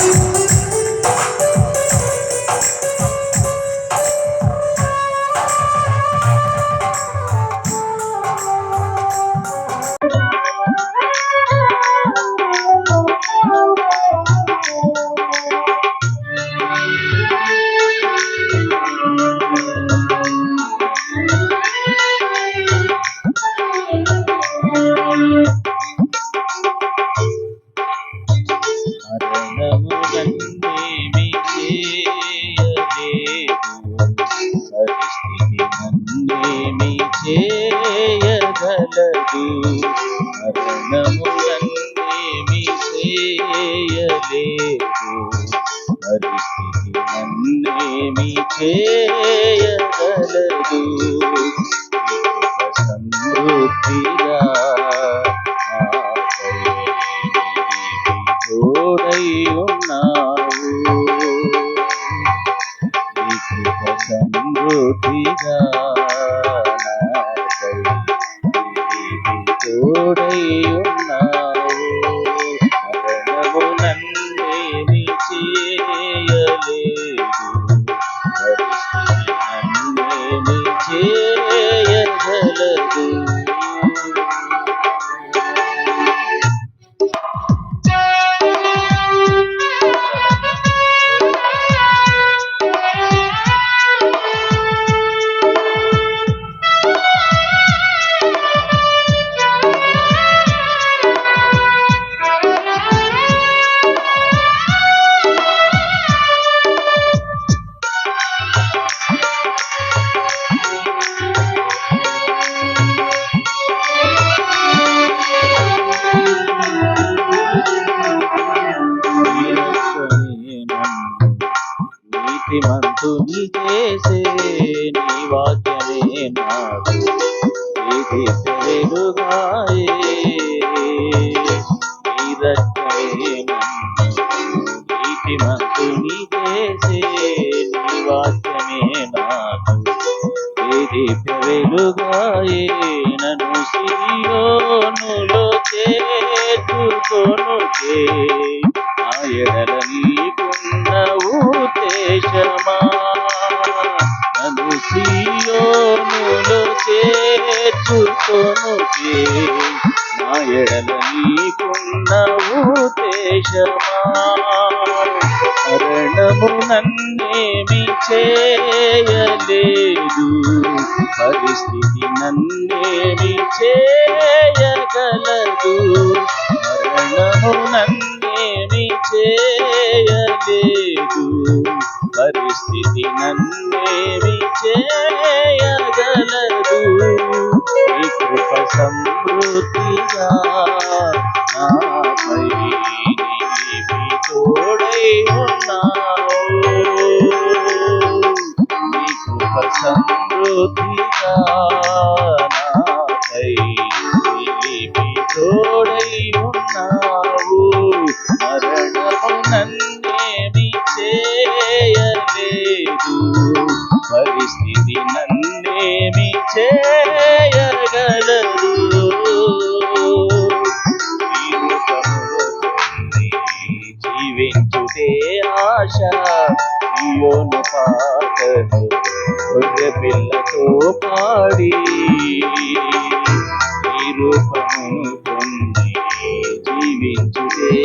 Christ. పరిస్థితి చేయగలదు కృప సమృద్ధిగా తోడై ఉన్నావు. సమృద్ధిగా నీతి చేసే నీ వాక్యమే నాకు ఇది వెలుగాయే నీ రక్షణే నన్ను చేసే నీ వాక్యమే నాకు ఇది వెలుగాయే నన్ను సియోనులో చేర్చుకొనుకే నా ఎడల ఉద్దేశమా నన్ను సియోనులో చేర్చుకొనుకే నా ఎడల నీకున్న ఉద్దేశమా మరణము నన్నేమి చేయలేదు. పరిస్థితి నన్నేమి చేయగలదు. మరణము నన్నేమి చేయలేదు. పరిస్థితి నన్నేమి చేయగలదు ఈ కృప సమృద్ధిగా నాపై తోడై ఉన్నావు. నీ కృప సమృద్ధి ఈయోను పాటను పిల్లతో పాడి ఈ రూపమును పొంది జీవించుదే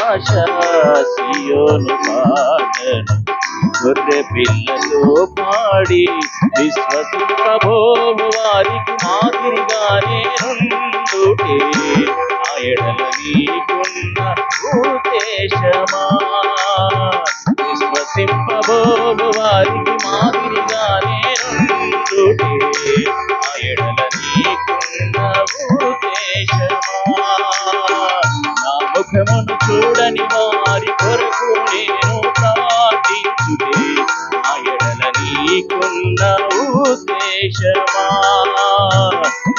ఆశ సియోను పాటను గొర్రె పిల్లతో పాడి విశ్వసింపబోము వారికి మాదిరిగానే నుండుటే ఆ ఎడల నీకున్న ఉద్దేశమా విశ్వసింపబోము వారికి మాదిరిగానే నుండుటే ఆ ఎడల నీకున్న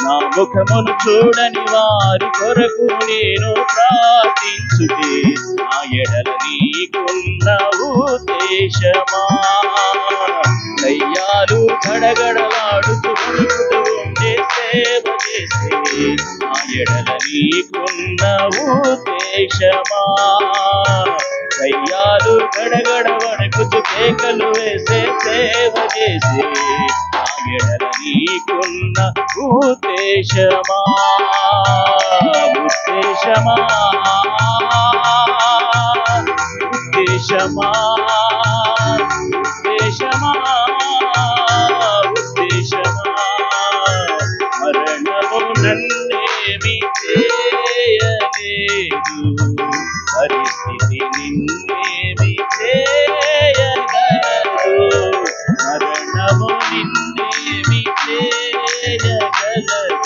నా ముఖమును చూడని వారి కొరకు నేను ప్రార్థించుతే నా ఎడల నీకున్న ఉద్దేశమా? దయ్యాలు గడగడలాడుతూ సేవ చేసే ఆ ఎడల నీకున్న ఉద్దేశమా? దయ్యాలు గడగడ వణకుతూ కేకలు వేసే సేవ చేసే ఎడల నీకున్న ఉద్దేశమా ఉద్దేశమా ఉద్దేశమా ఉద్దేశమా ఉద్దేశమా మరణము నన్నేమి చే ಜಯ ಜಯ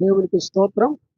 lembro que estou tranquilo.